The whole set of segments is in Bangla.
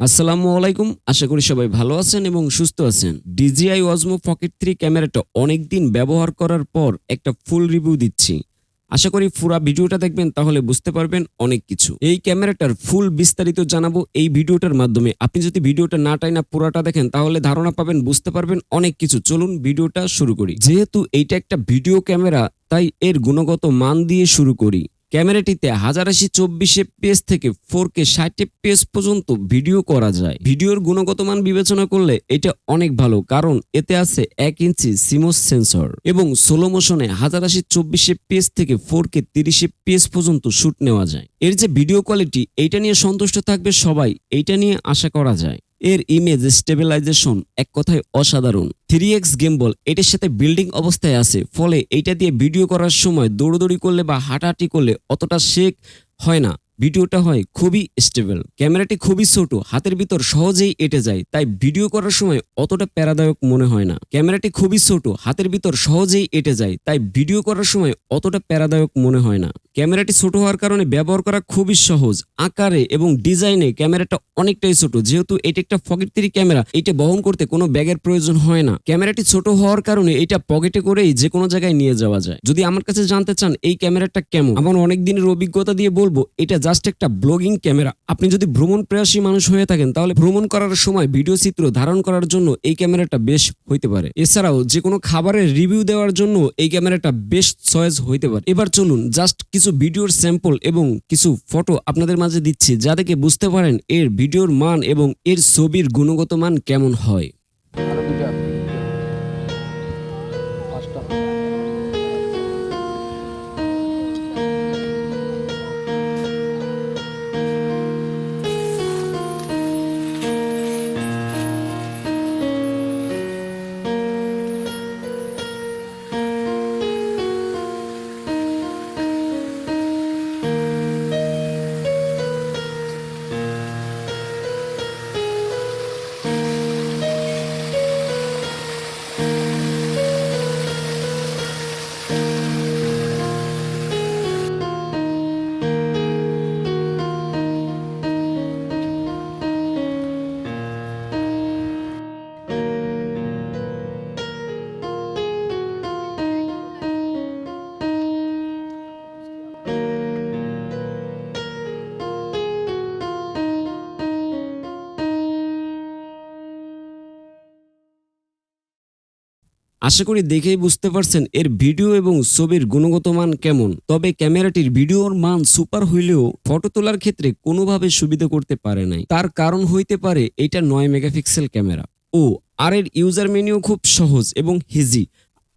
আসসালামু আলাইকুম। আশা করি সবাই ভালো আছেন এবং সুস্থ আছেন। ডিজিআই ওয়াজমো পকেট থ্রি ক্যামেরাটা অনেকদিন ব্যবহার করার পর একটা ফুল রিভিউ দিচ্ছি। আশা করি পুরা ভিডিওটা দেখবেন, তাহলে বুঝতে পারবেন অনেক কিছু। এই ক্যামেরাটার ফুল বিস্তারিত জানাব এই ভিডিওটার মাধ্যমে। আপনি যদি ভিডিওটা না টাই না পুরাটা দেখেন, তাহলে ধারণা পাবেন, বুঝতে পারবেন অনেক কিছু। চলুন ভিডিওটা শুরু করি। যেহেতু এইটা একটা ভিডিও ক্যামেরা, তাই এর গুণগত মান দিয়ে শুরু করি। ক্যামেরাটিতে হাজার আশি চব্বিশ এফপিএস থেকে ফোর কে ষাট এফপিএস পর্যন্ত ভিডিও করা যায়। ভিডিওর গুণগত মান বিবেচনা করলে এটা অনেক ভালো, কারণ এতে আছে এক ইঞ্চি সিমোস সেন্সর এবং সোলো মোশনে হাজার আশি চব্বিশ এফপিএস থেকে ফোর কে তিরিশ এফপিএস পর্যন্ত শ্যুট নেওয়া যায়। এর যে ভিডিও কোয়ালিটি এইটা নিয়ে সন্তুষ্ট থাকবে সবাই, এইটা নিয়ে আশা করা যায়। এর ইমেজ স্টেবিলাইজেশন এক কথায় অসাধারণ। থ্রি এক্স গেমবল এটার সাথে বিল্ডিং অবস্থায় আছে। ফলে এইটা দিয়ে ভিডিও করার সময় দৌড়দৌড়ি করলে বা হাঁটাহাঁটি করলে অতটা শেক হয় না। ভিডিওটা হয় খুবই স্টেবল ক্যামেরাটি খুবই ছোট, হাতের ভিতর সহজেই এটে যায়, তাই ভিডিও করার সময় অতটা প্যারাদায়ক মনে হয় না। ক্যামেরাটি খুবই ছোট, হাতের ভিতর সহজেই এটে যায়, তাই ভিডিও করার সময় অতটা প্যারাদায়ক মনে হয় না। ক্যামেরাটি ছোট হওয়ার কারণে ব্যবহার করা খুবই সহজ। আকারে এবং ডিজাইনে ক্যামেরাটা অনেকটাই ছোট। যেহেতু এটি একটা পকেট থ্রি ক্যামেরা, এটা বহন করতে কোনো ব্যাগের প্রয়োজন হয় না। ক্যামেরাটি ছোট হওয়ার কারণে এটা পকেটে করেই যে কোনো জায়গায় নিয়ে যাওয়া যায়। যদি আমার কাছে জানতে চান এই ক্যামেরাটা কেমন, আমার অনেক দিনের অভিজ্ঞতা দিয়ে বলব, এটা জাস্ট একটা ব্লগিং ক্যামেরা। আপনি যদি ভ্রমণ প্রয়াসী মানুষ হয়ে থাকেন, তাহলে ভ্রমণ করার সময় ভিডিও চিত্র ধারণ করার জন্য এই ক্যামেরাটা বেশ হইতে পারে। এছাড়াও যে কোনো খাবারের রিভিউ দেওয়ার জন্য এই ক্যামেরাটা বেস্ট চয়েস হইতে পারে। এবার চলুন জাস্ট কিছু ভিডিওর স্যাম্পল এবং কিছু ফটো আপনাদের মাঝে দিচ্ছি যা দেখে বুঝতে পারেন এর ভিডিওর মান এবং এর ছবির গুণগত মান কেমন হয়। আশা করি দেখেই বুঝতে পারছেন, এর ভিডিও এবং ছবির গুণগত মান কেমন। তবে ক্যামেরাটির ভিডিওর মান সুপার হইলেও ফটো তোলার ক্ষেত্রে কোনোভাবে সুবিধা করতে পারে নাই। তার কারণ হইতে পারে এটা নয় মেগাপিক্সেল ক্যামেরা। ও, আর এর ইউজার মেনিও খুব সহজ এবং হিজি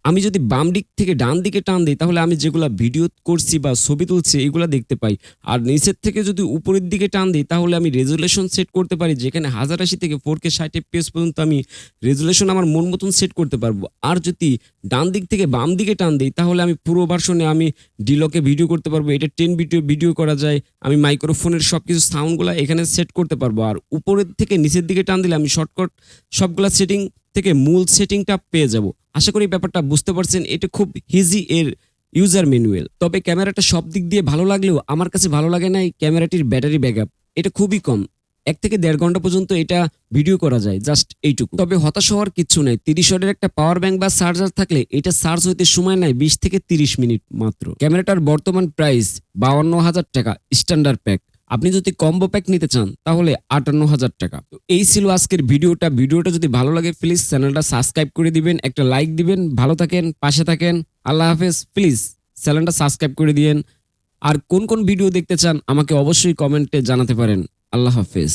আমি যদি বাম দিক থেকে ডান দিকে টান দিই, তাহলে আমি যেগুলা ভিডিও করছি বা ছবি তুলছি, এগুলা দেখতে পাই। আর নিচের থেকে যদি উপরের দিকে টান দিই, তাহলে আমি রেজুলেশন সেট করতে পারি, যেখানে হাজার আশি থেকে ফোর কে ষাট এফপিএস পর্যন্ত আমি রেজুলেশন আমার মন মতন সেট করতে পারব। আর যদি ডান দিক থেকে বাম দিকে টান দিই, তাহলে আমি পুরো ভার্সনে আমি ডিলকে ভিডিও করতে পারব। এটা টেন ভিডিও ভিডিও করা যায়। আমি মাইক্রোফোনের সব কিছু সাউন্ডগুলো এখানে সেট করতে পারব। আর উপরের থেকে নিচের দিকে টান দিলে আমি শর্টকাট সবগুলা সেটিং থেকে মূল সেটিংটা পেয়ে যাব। আশা করি ব্যাপারটা বুঝতে পারছেন, এটা খুব হিজি এর ইউজার ম্যানুয়াল তবে ক্যামেরাটা সব দিক দিয়ে ভালো লাগলেও আমার কাছে ভালো লাগে না এই ক্যামেরাটির ব্যাটারি ব্যাকআপ। এটা খুবই কম। এক থেকে দেড় ঘণ্টা পর্যন্ত এটা ভিডিও করা যায়, জাস্ট এইটুকু। তবে হতাশ হওয়ার কিচ্ছু নাই। তিরিশ ওয়াটের একটা পাওয়ার ব্যাংক বা চার্জার থাকলে এটা চার্জ হইতে সময় নেয় বিশ থেকে তিরিশ মিনিট মাত্র। ক্যামেরাটার বর্তমান প্রাইস বাউান্ন হাজার টাকা স্ট্যান্ডার্ড প্যাক আপনি যদি কম্বো প্যাক নিতে চান, তাহলে আটান্ন হাজার টাকা। তো এই ছিল আজকের ভিডিওটা। ভিডিওটা যদি ভালো লাগে প্লিজ চ্যানেলটা সাবস্ক্রাইব করে দিবেন, একটা লাইক দিবেন, ভালো থাকেন, পাশে থাকেন, আল্লাহ হাফেজ। প্লিজ চ্যানেলটা সাবস্ক্রাইব করে দিয়েন। আর কোন কোন ভিডিও দেখতে চান, আমাকে অবশ্যই কমেন্টে জানাতে পারেন। আল্লাহ হাফেজ।